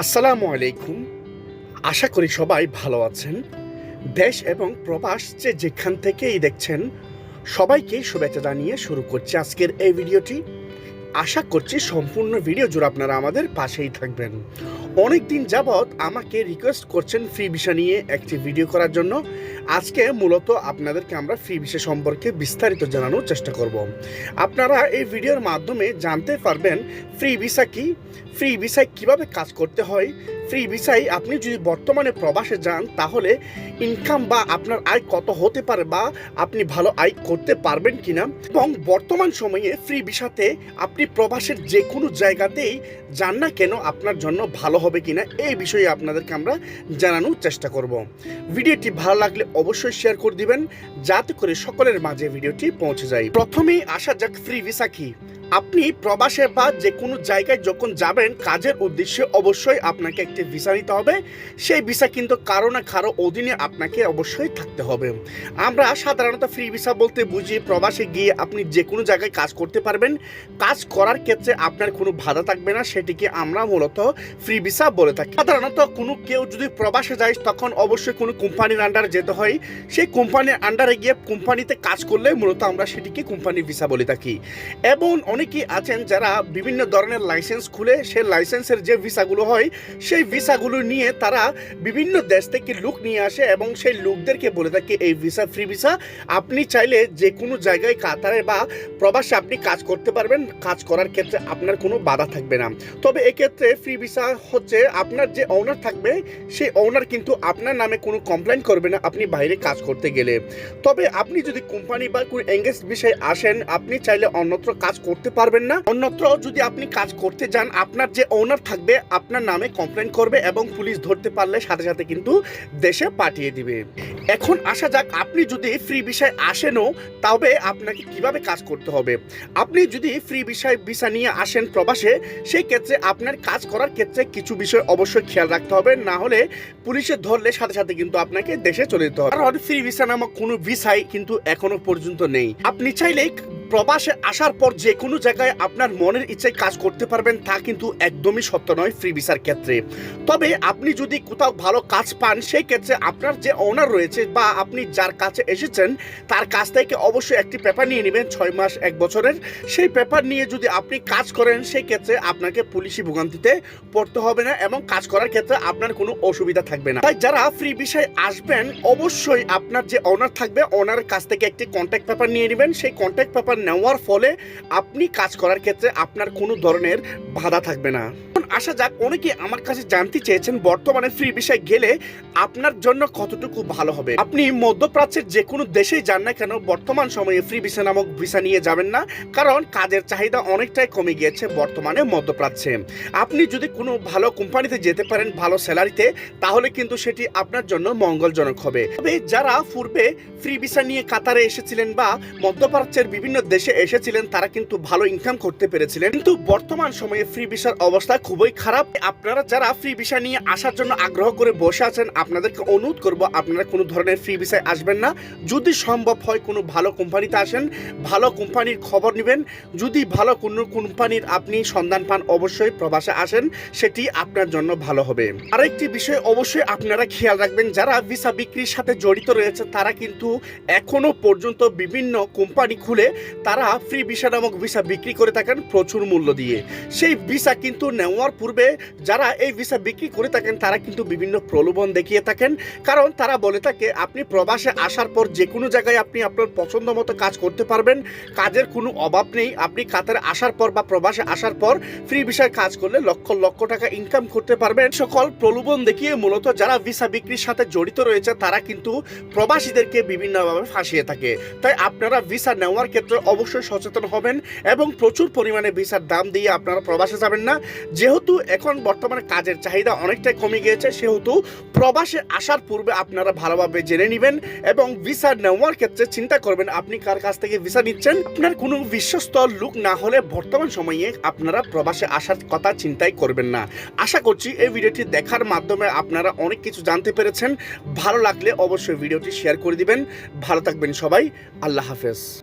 আসসালামু আলাইকুম। আশা করি সবাই ভালো আছেন। দেশ এবং প্রবাস যে যেখান থেকেই দেখছেন, সবাইকে শুভেচ্ছা জানিয়ে শুরু করছি আজকের এই ভিডিওটি। আশা করছি সম্পূর্ণ ভিডিও জুড়ে আপনারা আমাদের পাশেই থাকবেন। অনেক দিন যাবৎ আমাকে রিকোয়েস্ট করছেন ফ্রি ভিসা নিয়ে একটি ভিডিও করার জন্য। আজকে মূলত আপনাদেরকে আমরা ফ্রি ভিসা সম্পর্কে বিস্তারিত জানানোর চেষ্টা করব। আপনারা এই ভিডিওর মাধ্যমে জানতে পারবেন ফ্রি ভিসা কি ফ্রি ভিসায় কীভাবে কাজ করতে হয় ফ্রি ভিসায় আপনি যদি বর্তমানে প্রবাসে যান, তাহলে ইনকাম বা আপনার আয় কত হতে পারে বা আপনি ভালো আয় করতে পারবেন কিনা? এবং বর্তমান সময়ে ফ্রি ভিসাতে আপনি প্রবাসের যে কোনো জায়গাতেই যান না কেন, আপনার জন্য ভালো হবে কিনা, এই বিষয়ে আপনাদেরকে আমরা জানানোর চেষ্টা করব। ভিডিওটি ভালো লাগলে অবশ্যই শেয়ার করে দিবেন, যাতে করে সকলের মাঝে ভিডিওটি পৌঁছে যায়। প্রথমেই আসা যাক ফ্রি ভিসা কি। আপনি প্রবাসে বা যে কোনো জায়গায় যখন যাবেন, কাজের উদ্দেশ্যে অবশ্যই আপনাকে একটি ভিসা নিতে হবে। সেই ভিসা কিন্তু কারও না কারও অধীনে আপনাকে অবশ্যই থাকতে হবে। আমরা সাধারণত ফ্রি ভিসা বলতে বুঝি, প্রবাসে গিয়ে আপনি যে কোনো জায়গায় কাজ করতে পারবেন। কাজ করার ক্ষেত্রে আপনার কোনো বাধা থাকবে না, সেটিকে আমরা মূলত ফ্রি ভিসা বলে থাকি। সাধারণত কোনো কেউ যদি প্রবাসে যায়, তখন অবশ্যই কোনো কোম্পানির আন্ডারে যেতে হয়। সেই কোম্পানির আন্ডারে গিয়ে কোম্পানিতে কাজ করলে মূলত আমরা সেটিকে কোম্পানির ভিসা বলে থাকি। এবং অনেকেই আছেন যারা বিভিন্ন ধরনের লাইসেন্স খুলে সেই লাইসেন্সের যে ভিসাগুলো হয়, সেই ভিসাগুলো নিয়ে তারা বিভিন্ন দেশ থেকে লুক নিয়ে আসে এবং সেই লোকদেরকে বলে থাকে, এই ভিসা ফ্রি ভিসা আপনি চাইলে যে কোনো জায়গায় কাতারে বা প্রবাসে আপনি কাজ করতে পারবেন। কাজ করার ক্ষেত্রে আপনার কোনো বাধা থাকবে না। তবে এক্ষেত্রে ফ্রি ভিসা হচ্ছে আপনার যে ওনার থাকবে, সেই ওনার কিন্তু আপনার নামে কোনো কমপ্লেন করবে না আপনি বাইরে কাজ করতে গেলে। তবে আপনি যদি কোম্পানি বা কোনো এঙ্গেজ বিষয়ে আসেন, আপনি চাইলে অন্যত্র কাজ করতে পারবেন না। অন্যত্র যদি আপনি কাজ করতে যান, আপনার যে ওনার থাকবে, আপনার নামে কমপ্লেন করবে এবং পুলিশ ধরতে পারলে সাথে সাথে কিন্তু দেশে পাঠিয়ে দিবে। এখন আসা যাক, আপনি যদি ফ্রি বিষয় আসেনও তবে আপনাকে কীভাবে কাজ করতে হবে? আপনি যদি ফ্রি বিষয় ভিসা নিয়ে আসেন প্রবাসে, সেই ক্ষেত্রে আপনার কাজ করার ক্ষেত্রে কিছু বিষয় অবশ্যই খেয়াল রাখতে হবে। না হলে পুলিশে ধরলে সাথে সাথে কিন্তু আপনাকে দেশে চলে যেতে হবে। কারণ ফ্রি ভিসা নামক কোনো ভিসাই কিন্তু এখনও পর্যন্ত নেই। আপনি চাইলেই প্রবাসে আসার পর যে কোনো জায়গায় আপনার মনের ইচ্ছায় কাজ করতে পারবেন, তা কিন্তু একদমই সত্য নয় ফ্রি ভিসার ক্ষেত্রে। তবে আপনি যদি কোথাও ভালো কাজ পান, সেই ক্ষেত্রে আপনার যে ওনার রয়েছে বা আপনি যার কাছে এসেছেন, তার কাছ থেকে অবশ্যই একটি পেপার নিয়ে নেবেন, ছয় মাস, এক বছরের। সেই পেপার নিয়ে যদি আপনি কাজ করেন, সেই ক্ষেত্রে আপনাকে পুলিশি ভোগান্তিতে পড়তে হবে না এবং কাজ করার ক্ষেত্রে আপনার কোনো অসুবিধা থাকবে না। তাই যারা ফ্রি বিষয়ে আসবেন, অবশ্যই আপনার যে ওনার থাকবে ওনার কাছ থেকে একটি কন্ট্যাক্ট পেপার নিয়ে নেবেন। সেই কন্ট্যাক্ট পেপার নেওয়ার ফলে আপনি কাজ করার ক্ষেত্রে আপনার কোনো ধরনের বাধা থাকবে না। আসা যাক, অনেকে আমার কাছে জানতে চেয়েছেন বর্তমানে ফ্রি বিষয় গেলে আপনার জন্য কতটুকু ভালো হবে। আপনি মধ্যপ্রাচ্যের যে কোনো দেশেই যান না কেন, বর্তমান সময়ে ফ্রি ভিসা নামক ভিসা নিয়ে যাবেন না, কারণ কাজের চাহিদা অনেকটাই কমে গিয়েছে বর্তমানে মধ্যপ্রাচ্যে। আপনি যদি কোনো ভালো কোম্পানিতে যেতে পারেন ভালো স্যালারিতে, তাহলে কিন্তু সেটি আপনার জন্য মঙ্গলজনক হবে। তবে যারা পূর্বে ফ্রি ভিসা নিয়ে কাতারে এসেছিলেন বা মধ্যপ্রাচ্যের বিভিন্ন দেশে এসেছিলেন, তারা কিন্তু ভালো ইনকাম করতে পেরেছিলেন। কিন্তু বর্তমান সময়ে ফ্রি ভিসার অবস্থা খুবই খারাপ। আপনারা যারা ফ্রি ভিসা নিয়ে আসার জন্য আগ্রহ করে বসে আছেন, আপনাদেরকে অনুরোধ করব, আপনারা কোনো ধরনের ফ্রি ভিসায় আসবেন না। যদি সম্ভব হয় কোনো ভালো কোম্পানিতে আসেন, ভালো কোম্পানির খবর নেবেন। যদি ভালো কোনো কোম্পানির আপনি সন্ধান পান, অবশ্যই প্রবাসে আসেন, সেটি আপনার জন্য ভালো হবে। আরেকটি বিষয় অবশ্যই আপনারা খেয়াল রাখবেন, যারা ভিসা বিক্রির সাথে জড়িত রয়েছে, তারা কিন্তু এখনও পর্যন্ত বিভিন্ন কোম্পানি খুলে তারা ফ্রি ভিসা নামক ভিসা বিক্রি করে থাকেন প্রচুর মূল্য দিয়ে। সেই ভিসা কিন্তু নেওয়ার পূর্বে যারা এই ভিসা বিক্রি করে থাকেন, তারা কিন্তু বিভিন্ন প্রলোভন দেখিয়ে থাকেন। কারণ তারা বলে থাকে, আপনি প্রবাসে আসার পর যে কোনো জায়গায় আপনি আপনার পছন্দ মতো কাজ করতে পারবেন। কাজের কোনো অভাব নেই। আপনি কাতারে আসার পর বা প্রবাসে আসার পর ফ্রি ভিসায় কাজ করলে লক্ষ লক্ষ টাকা ইনকাম করতে পারবেন। সকল প্রলোভন দেখিয়ে মূলত যারা ভিসা বিক্রির সাথে জড়িত রয়েছে, তারা কিন্তু প্রবাসীদেরকে বিভিন্নভাবে ফাঁসিয়ে থাকে। তাই আপনারা ভিসা নেওয়ার ক্ষেত্রে অবশ্যই সচেতন হবেন এবং প্রচুর পরিমাণে ভিসার দাম দিয়ে আপনারা প্রবাসে যাবেন না। যেহেতু এখন বর্তমানে কাজের চাহিদা অনেকটাই কমে গিয়েছে, সেহেতু প্রবাসে আসার পূর্বে আপনারা ভালোভাবে জেনে নেবেন এবং ভিসা নেওয়ার ক্ষেত্রে চিন্তা করবেন, আপনি কার কাছ থেকে ভিসা নিচ্ছেন? আপনার কোনো বিশ্বস্ত লুক না হলে বর্তমান সময়ে আপনারা প্রবাসে আসার কথা চিন্তাই করবেন না। আশা করছি এই ভিডিওটি দেখার মাধ্যমে আপনারা অনেক কিছু জানতে পেরেছেন। ভালো লাগলে অবশ্যই ভিডিওটি শেয়ার করে দিবেন। ভালো থাকবেন সবাই। আল্লাহ হাফেজ।